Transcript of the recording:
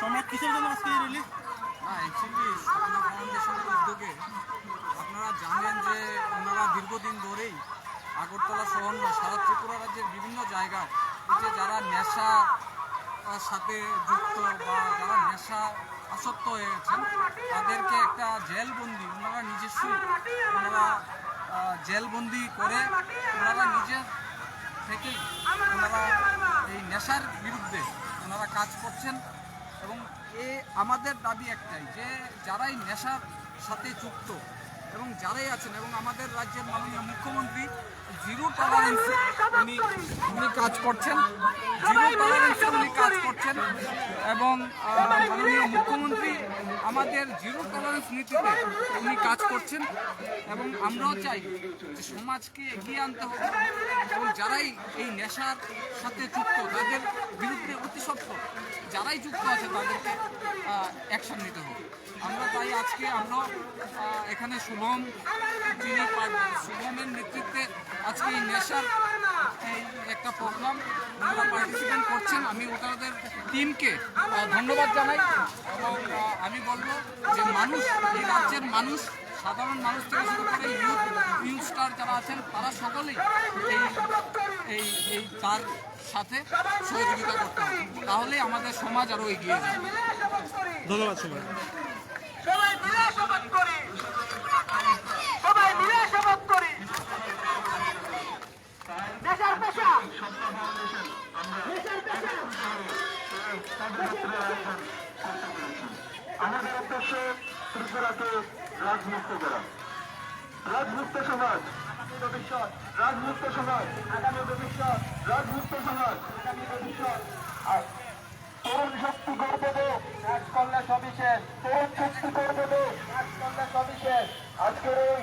সম্রাট কিসের জন্য আজকে র্যালি না অ্যাকচুয়ালি স্বপ্ন ফাউন্ডেশনের উদ্যোগে আপনারা জানেন যে ওনারা দীর্ঘদিন ধরেই আগরতলা শহর নয়, সারা ত্রিপুরা রাজ্যের বিভিন্ন জায়গায় যে যারা নেশা সাথে যুক্ত বা যারা নেশা আসক্ত হয়ে গেছেন তাদেরকে একটা জেলবন্দি ওনারা নিজস্বই ওনারা জেলবন্দি করে ওনারা নিজের থেকেই ওনারা এই নেশার বিরুদ্ধে ওনারা কাজ করছেন। এ আমাদের দাবি একটাই যে যারাই নেশার সাথে যুক্ত এবং যারাই আছেন এবং আমাদের রাজ্যের মাননীয় মুখ্যমন্ত্রী জিরো টলারেন্স উনি উনি কাজ করছেন জিরো টলারেন্সে উনি কাজ করছেন এবং মাননীয় মুখ্যমন্ত্রী আমাদের জিরো টলারেন্স নীতিতে উনি কাজ করছেন এবং আমরাও চাই যে সমাজকে এগিয়ে আনতে হবে এবং যারাই এই নেশার সাথে যুক্ত তাদের বিরুদ্ধে অতি সত্ত্বর যারাই যুক্ত আছে তাদেরকে অ্যাকশন নিতে হবে। আমরা তাই আজকে আমরা এখানে শুভম যিনি শুভমের নেতৃত্বে আজকে এই নেশার এই একটা প্রোগ্রাম ওনারা পার্টিসিপেন্ট করছেন। আমি ওনাদের টিমকে ধন্যবাদ জানাই। এবং আমি বলব যে মানুষ, এই রাজ্যের মানুষ সাধারণ মানুষ থেকে শুরু করে যারা আছেন তারা সকলেই এই এই এই তার সাথে সহযোগিতা করতে হবে। তাহলে আমাদের সমাজ আরও এগিয়ে যাবে। ধন্যবাদ সবাই সবাই পেশা। পেশা। আমাদের উদ্দেশ্য ত্রিপুরাকে রাজমুক্ত করা রাজমুক্ত সমাজ। ভবিষ্যৎ রাজমুক্ত সমাজ। আগামী ভবিষ্যৎ রাজমুক্ত সমাজ। আগামী ভবিষ্যৎ আর তরুণ শক্তি গর্ব কাজ করলে সবিশেষ তরুণ শক্তি গর্ব কাজ করলে সবিশেষ আজকের এই